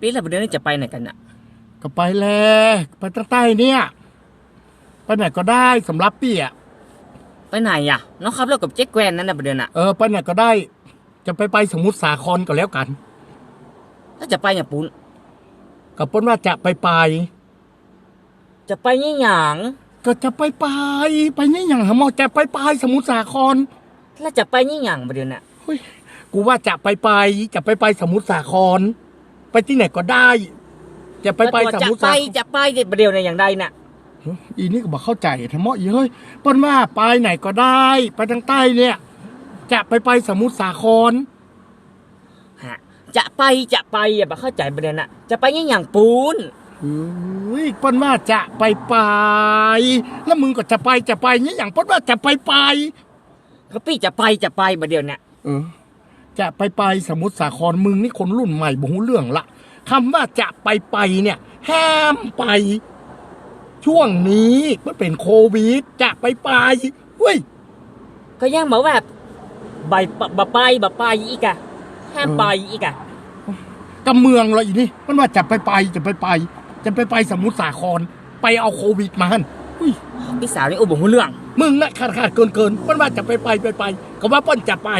ปีแล้วประเดี๋ยวนี้จะไปไหนกันน่ะ ก็ไปแล้วไปตั้งใต้เนี่ยไปไหนก็ได้สำหรับพี่อะไปไหนอะน้องขับรถกับเจ๊แกวนนั่นน่ะประเดี๋ยวน่ะเออไปไหนก็ได้ จะไปไปสมุทรสาครก็แล้วกัน ถ้าจะไปอย่างปุ้นกับเปิ้นว่าจะไปไป จะไปยี่หยางก็จะไปไปไปนี่อย่างหาหมอจะไปไปสมุทรสาครแล้วจะไปยี่หยางประเดี๋ยวน่ะเฮ้ยกูว่าจะไปไปจะไปไปสมุทรสาคร ไปที่ไหนก็ได้ จะไปไปแล้วสจะมุทรไปสาครจะไปเด็ดประเดี๋ยวในอย่างใดน่ะอีนี่ก็บอกเข้าใจทำไมอีเฮ้ยเปิ้นว่าไปไหนก็ได้ ไปทางใต้เนี่ย จะไปไปสมุทรสาครฮะจะไปจะไปอย่าไปเข้าใจประเดี๋ยวน่ะ จะไปยี่หยางปูนเฮ้ยเปิ้นว่าจะไปไปแล้วมึงก็จะไปจะไปเนี่ยอย่างเปิ้นว่าจะไปไปก็พี่จะไปจะไปประเดี๋ยวน่ะเออ จะไปไปสมุทรสาครมึงนี่คนรุ่นใหม่บ่รู้เรื่องละคำว่าจะไปไปเนี่ยห้ามไป ช่วงนี้มันเป็นโควิด จะไปไปเฮ้ย ก็ยังบอกว่าใบปะบะไปบะไปอีกอะห้ามเออไปอีกอะกำเมืองเลยอีนี่มันว่าจะไปไปจะไปไป จะไปไปสมุทรสาคร ไปเอาโควิดมาหันอุ้ยพี่สาวนี่โอ้บ่รู้เรื่อง มึงนะขาดขาดเกินเกินมันว่าจะไปไปไปไปก็ว่าเปิ้นจะไป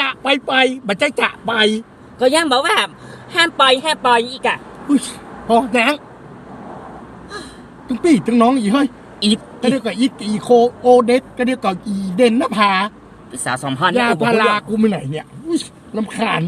จะไปไปบัใจจะไปก็ยังบอกว่า ห้ามไปห้ามไปอีกอะอุ้ยพอแดงทั้งพี่ทั้งน้องอีเฮ้ยอีกก็เรียกว่าอีกอีโคโอเดสก็เรียกว่าอีเดนนภาพี่สาวสองพันยาโอ้บ่พารู้ราเรื่องกูไม่ไหนเนี่ยอุ้ยลำคาญ